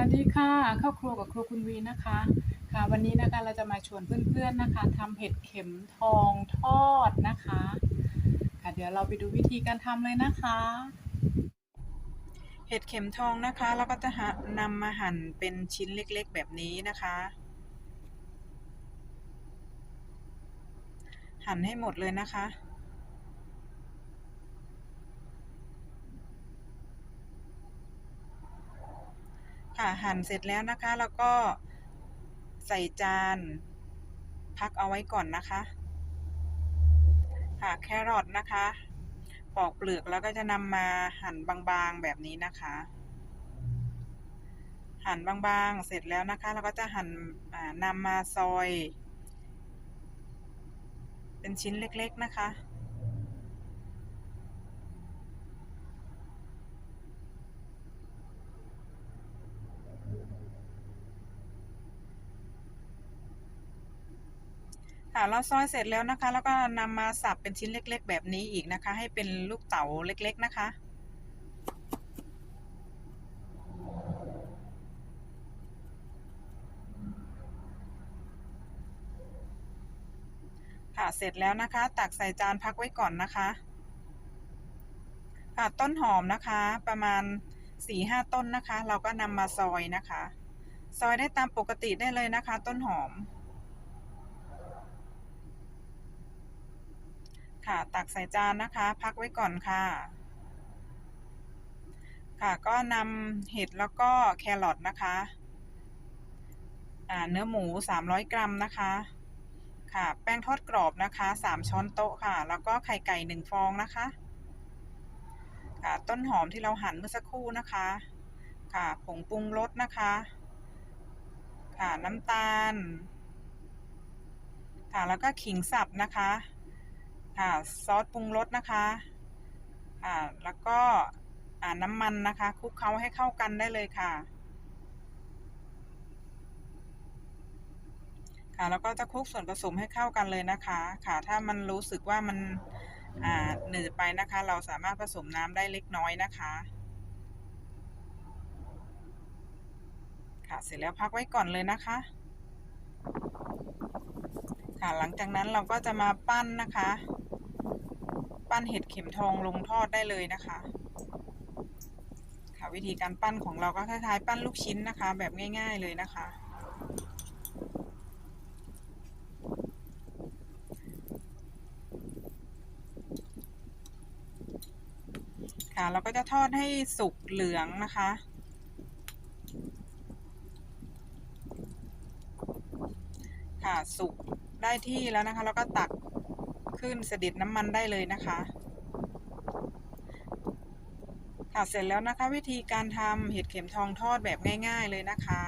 วัสดีค่ะเข้าครัวกับครัวคุณวีนะคะค่ะวันนี้นะคะเราจะมาชวนเพื่อนๆนะคะทำเห็ดเข็มทองทอดนะคะค่ะเดี๋ยวเราไปดูวิธีการทำเลยนะคะ เห็ดเข็มทองนะคะเราก็จะหานำมาหั่นเป็นชิ้นเล็กๆ แบบนี้นะคะ หั่นให้หมดเลยนะคะ หั่นเสร็จแล้วนะคะ แล้วก็ใส่จาน พักเอาไว้ก่อนนะคะ ค่ะแครอทนะคะ ปอกเปลือกแล้วก็จะนำมาหั่นบางๆแบบนี้นะคะ หั่นบางๆ เสร็จแล้วนะคะ เราก็จะหั่นนำมาซอย เป็นชิ้นเล็กๆนะคะ ค่ะเราซอยเสร็จแล้วนะคะ แล้วก็นำมาสับเป็นชิ้นเล็ก ๆ แบบนี้อีกนะคะ ให้เป็นลูกเต๋าเล็ก ๆนะคะ ค่ะเสร็จแล้วนะคะ ตักใส่จานพักไว้ก่อนนะคะ ค่ะต้นหอมนะคะ ประมาณสี่ห้าต้นนะคะ เราก็นำมาซอยนะคะ ซอยได้ตามปกติได้เลยนะคะ ต้นหอม ค่ะตักใส่จานนะคะ พักไว้ก่อนค่ะ ค่ะก็นำเห็ดแล้วก็แครอทนะคะเนื้อหมู 300 กรัมนะคะ ค่ะ แป้งทอดกรอบนะคะ 3 ช้อนโต๊ะค่ะ แล้วก็ไข่ไก่ 1 ฟองนะคะ ค่ะ ต้นหอมที่เราหั่นเมื่อสักครู่นะคะ ค่ะ ผงปรุงรสนะคะ ค่ะ น้ำตาล ค่ะ แล้วก็ขิงสับนะคะ ค่ะซอสปรุงรสนะคะค่ะแล้วก็น้ำมันนะคะคลุกเคล้าให้เข้ากันได้เลยค่ะ ค่ะแล้วก็จะคลุกส่วนผสมให้เข้ากันเลยนะคะ ค่ะถ้ามันรู้สึกว่ามันหนืดไปนะคะ เราสามารถผสมน้ำได้เล็กน้อยนะคะค่ะเสร็จแล้วพักไว้ก่อนเลยนะคะ ค่ะหลังจากนั้นเราก็จะมาปั้นนะคะ ปั้นเห็ดเข็มทองลงทอดได้เลยนะคะ ค่ะวิธีการปั้นของเราก็คล้ายๆ ปั้นลูกชิ้นนะคะ แบบง่าย ๆเลยนะคะ ค่ะเราก็จะทอดให้สุกเหลืองนะคะค่ะสุกได้ที่แล้วนะคะ แล้วก็ตัก ขึ้นเสด็จน้ำมันได้เลยนะคะค่ะเสร็จแล้วนะคะวิธีการทำเห็ดเข็มทองทอดแบบง่าย ๆเลยนะคะ